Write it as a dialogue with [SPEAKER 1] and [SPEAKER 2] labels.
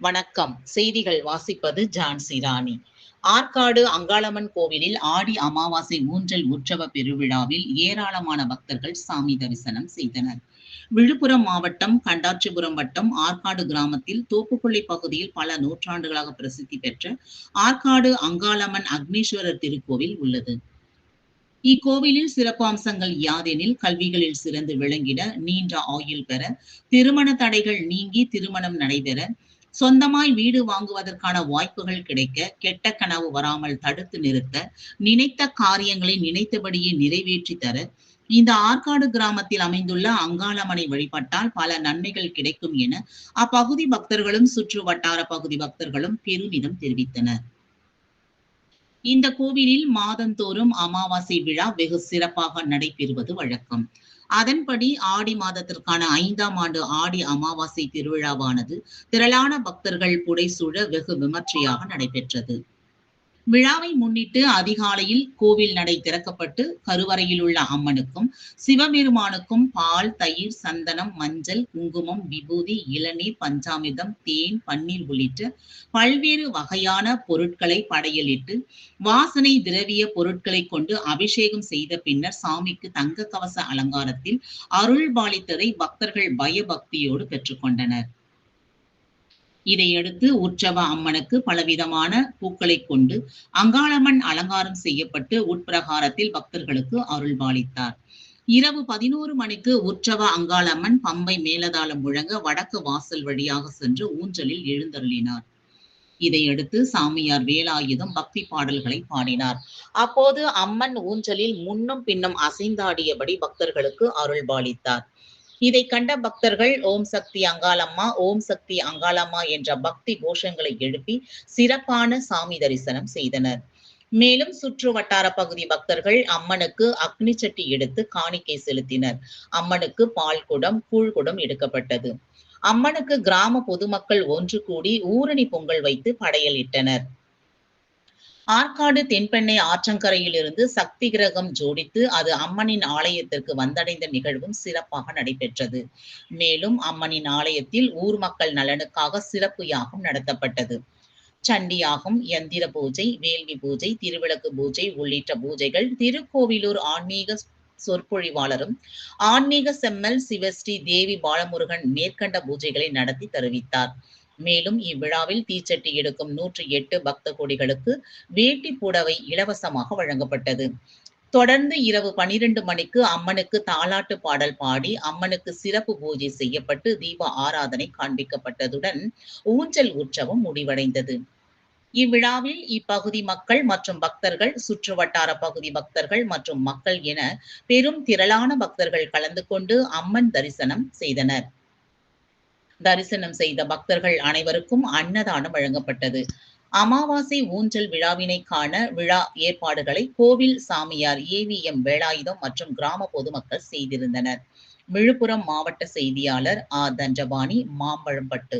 [SPEAKER 1] வணக்கம். செய்திகள் வாசிப்பது ஜான்சி ராணி. ஆற்காடு அங்காளம்மன் கோவிலில் ஆடி அமாவாசை ஊஞ்சல் உற்சவ பெருவிழாவில் ஏராளமான பக்தர்கள் சாமி தரிசனம் செய்தனர். விழுப்புரம் மாவட்டம் கண்டாட்சிபுரம் வட்டம் ஆற்காடு கிராமத்தில் தோப்புக்குள்ளி பகுதியில் பல நூற்றாண்டுகளாக பிரசித்தி பெற்ற ஆற்காடு அங்காளம்மன் அக்னீஸ்வரர் திருக்கோவில் உள்ளது. இக்கோவிலில் சிறப்பு அம்சங்கள் யாதெனில் கல்விகளில் சிறந்து விளங்கிட நீண்ட ஆயுள் பெற திருமண தடைகள் நீங்கி திருமணம் நடைபெற சொந்தமாய் வீடு வாங்குவதற்கான வாய்ப்புகள் கிடைக்க கெட்ட கனவு வராமல் தடுத்து நிறுத்த நினைத்த காரியங்களை நினைத்தபடியே நிறைவேற்றி தர இந்த ஆற்காடு கிராமத்தில் அமைந்துள்ள அங்காளம்மனை வழிபட்டால் பல நன்மைகள் கிடைக்கும் என அப்பகுதி பக்தர்களும் சுற்று வட்டார பகுதி பக்தர்களும் பெருமிதம் தெரிவித்தனர். இந்த கோவிலில் மாதந்தோறும் அமாவாசை விழா வெகு சிறப்பாக நடைபெறுவது வழக்கம். அதன்படி ஆடி மாதத்திற்கான ஐந்தாம் ஆண்டு ஆடி அமாவாசை திருவிழாவானது திரளான பக்தர்கள் புடைசூழ வெகு விமர்சையாக நடைபெற்றது. விழாவை முன்னிட்டு அதிகாலையில் கோவில் நடை திறக்கப்பட்டு கருவறையில் உள்ள அம்மனுக்கும் சிவபெருமானுக்கும் பால் தயிர் சந்தனம் மஞ்சள் குங்குமம் விபூதி இளநீர் பஞ்சாமிர்தம் தேன் பன்னீர் உள்ளிட்ட பல்வேறு வகையான பொருட்களை படையலிட்டு வாசனை திரவிய பொருட்களை கொண்டு அபிஷேகம் செய்த பின்னர் சாமிக்கு தங்க கவச அலங்காரத்தில் அருள் பாலித்ததை பக்தர்கள் பயபக்தியோடு பெற்றுக்கொண்டனர். இதையடுத்து உற்சவ அம்மனுக்கு பலவிதமான பூக்களை கொண்டு அங்காளம்மன் அலங்காரம் செய்யப்பட்டு உட்பிரகாரத்தில் பக்தர்களுக்கு அருள்பாலித்தார் இரவு பதினோரு மணிக்கு உற்சவ அங்காளம்மன் பம்பை மேலதாளம் முழங்க வடக்கு வாசல் வழியாக சென்று ஊஞ்சலில் எழுந்தருளினார். இதையடுத்து சாமியார் வேலாயுதம் பக்தி பாடல்களை பாடினார். அப்போது அம்மன் ஊஞ்சலில் முன்னும் பின்னும் அசைந்தாடியபடி பக்தர்களுக்கு அருள்பாலித்தார் இதை கண்ட பக்தர்கள் ஓம் சக்தி அங்காளம்மா ஓம் சக்தி அங்காளம்மா என்ற பக்தி கோஷங்களை எழுப்பி சிறப்பான சாமி தரிசனம் செய்தனர். மேலும் சுற்று வட்டார பகுதி பக்தர்கள் அம்மனுக்கு அக்னி சட்டி எடுத்து காணிக்கை செலுத்தினர். அம்மனுக்கு பால் குடம் கூழ் குடம் எடுக்கப்பட்டது. அம்மனுக்கு கிராம பொதுமக்கள் ஒன்று கூடி ஊரணி பொங்கல் வைத்து படையலிட்டனர். ஆற்காடு தென்பெண்ணை ஆற்றங்கரையிலிருந்து சக்தி கிரகம் ஜோடித்து அது அம்மனின் ஆலயத்திற்கு வந்தடைந்த நிகழ்வும் சிறப்பாக நடைபெற்றது. மேலும் அம்மனின் ஆலயத்தில் ஊர் மக்கள் நலனுக்காக சிறப்பு யாகம் நடத்தப்பட்டது. சண்டியாகும் யந்திர எந்திர பூஜை வேள்வி பூஜை திருவிளக்கு பூஜை உள்ளிட்ட பூஜைகள் திருக்கோவிலூர் ஆன்மீக சொற்பொழிவாளரும் ஆன்மீக செம்மல் சிவஸ்ரீ தேவி பாலமுருகன் மேற்கண்ட பூஜைகளை நடத்தி தெரிவித்தார். மேலும் இவ்விழாவில் தீச்சட்டி எடுக்கும் நூற்றி எட்டு பக்த கோடிகளுக்கு வேட்டி புடவை இலவசமாக வழங்கப்பட்டது. தொடர்ந்து இரவு பனிரெண்டு மணிக்கு அம்மனுக்கு தாலாட்டு பாடல் பாடி அம்மனுக்கு சிறப்பு பூஜை செய்யப்பட்டு தீப ஆராதனை காண்பிக்கப்பட்டதுடன் ஊஞ்சல் உற்சவம் முடிவடைந்தது. இவ்விழாவில் இப்பகுதி மக்கள் மற்றும் பக்தர்கள் சுற்று வட்டார பகுதி பக்தர்கள் மற்றும் மக்கள் என பெரும் திரளான பக்தர்கள் கலந்து கொண்டு அம்மன் தரிசனம் செய்தனர். தரிசனம் செய்த பக்தர்கள் அனைவருக்கும் அன்னதானம் வழங்கப்பட்டது. அமாவாசை ஊஞ்சல் விழாவினை காண விழா ஏற்பாடுகளை கோவில் சாமியார் ஏவிஎம் வேலாயுதம் மற்றும் கிராம பொதுமக்கள் செய்திருந்தனர். விழுப்புரம் மாவட்ட செய்தியாளர் ஆ தண்டபாணி மாம்பழம்பட்டு.